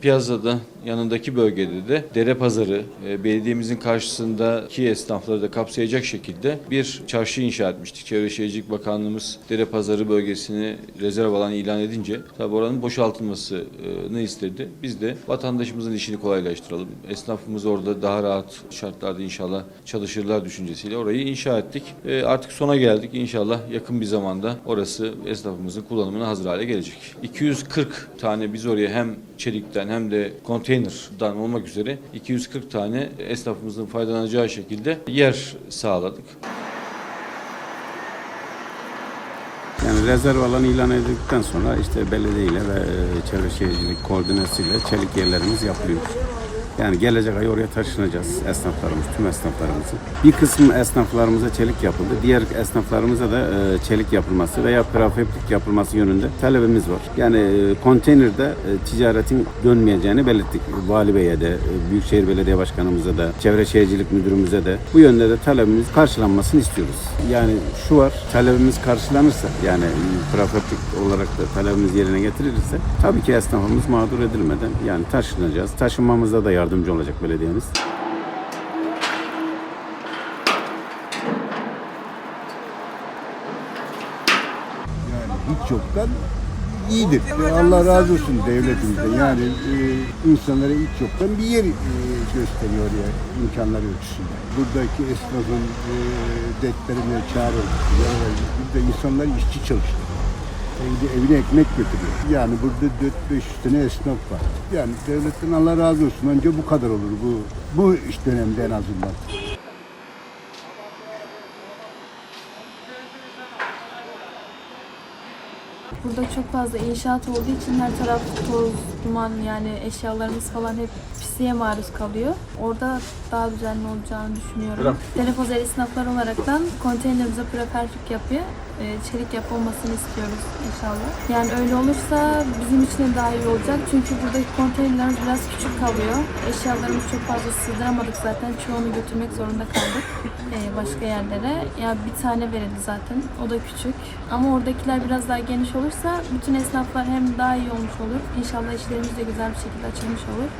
Piyazada yanındaki bölgede de dere pazarı e, belediyemizin karşısındaki esnafları da kapsayacak şekilde bir çarşı inşa etmiştik. Çevre Şehircilik Bakanlığımız dere pazarı bölgesini rezerv alan ilan edince tabi oranın boşaltılmasını istedi. Biz de vatandaşımızın işini kolaylaştıralım. Esnafımız orada daha rahat şartlarda inşallah çalışırlar düşüncesiyle orayı inşa ettik. E, Artık sona geldik. İnşallah yakın bir zamanda orası esnafımızın kullanımına hazır hale gelecek. 240 tane biz oraya hem çelikten hem de konteynerdan olmak üzere 240 tane esnafımızın faydalanacağı şekilde yer sağladık. Yani rezerv alanı ilan edildikten sonra işte belediye ile ve e, çevre şehircilik koordinasyonu ile çelik yerlerimiz yapılıyor. Yani gelecek ay oraya taşınacağız esnaflarımız, tüm esnaflarımızın. Bir kısım esnaflarımıza çelik yapıldı. Diğer esnaflarımıza da e, çelik yapılması veya prefabrik yapılması yönünde talebimiz var. Yani e, konteynerde e, ticaretin dönmeyeceğini belirttik. Vali Bey'e de, Büyükşehir Belediye Başkanımıza da, Çevre Şehircilik Müdürümüze de bu yönde de talebimiz karşılanmasını istiyoruz. Yani şu var, talebimiz karşılanırsa yani prefabrik olarak da talebimiz yerine getirilirse tabii ki esnafımız mağdur edilmeden yani taşınacağız. Taşınmamızda da yardımcı olacak belediyemiz. Yani hiç yoktan iyidir. Ve Allah razı olsun devletimizden. Yani e, insanlara hiç yoktan bir yer e, gösteriyor ya imkanlar ölçüsünde. Buradaki esnafın e, dertlerine çare burada insanlar işçi çalıştı. Evde, evine ekmek götürüyor. Yani burada 4-5 tane esnaf var. Yani devletten Allah razı olsun. Önce bu kadar olur bu bu iş dönemde en azından. Burada çok fazla inşaat olduğu için her taraf toz, duman yani eşyalarımız falan hep pisliğe maruz kalıyor. Orada daha düzenli olacağını düşünüyorum. Telefozer esnaflar olaraktan konteynerimize prefabrik yapıyor. E, çelik yapılmasını istiyoruz inşallah. Yani öyle olursa bizim için de daha iyi olacak. Çünkü buradaki konteynerlerimiz biraz küçük kalıyor. Eşyalarımızı çok fazla sığdıramadık zaten. Çoğunu götürmek zorunda kaldık e, başka yerlere. Ya bir tane verildi zaten. O da küçük. Ama oradakiler biraz daha geniş olursa bütün esnaflar hem daha iyi olmuş olur. İnşallah işlerimiz de güzel bir şekilde açılmış olur.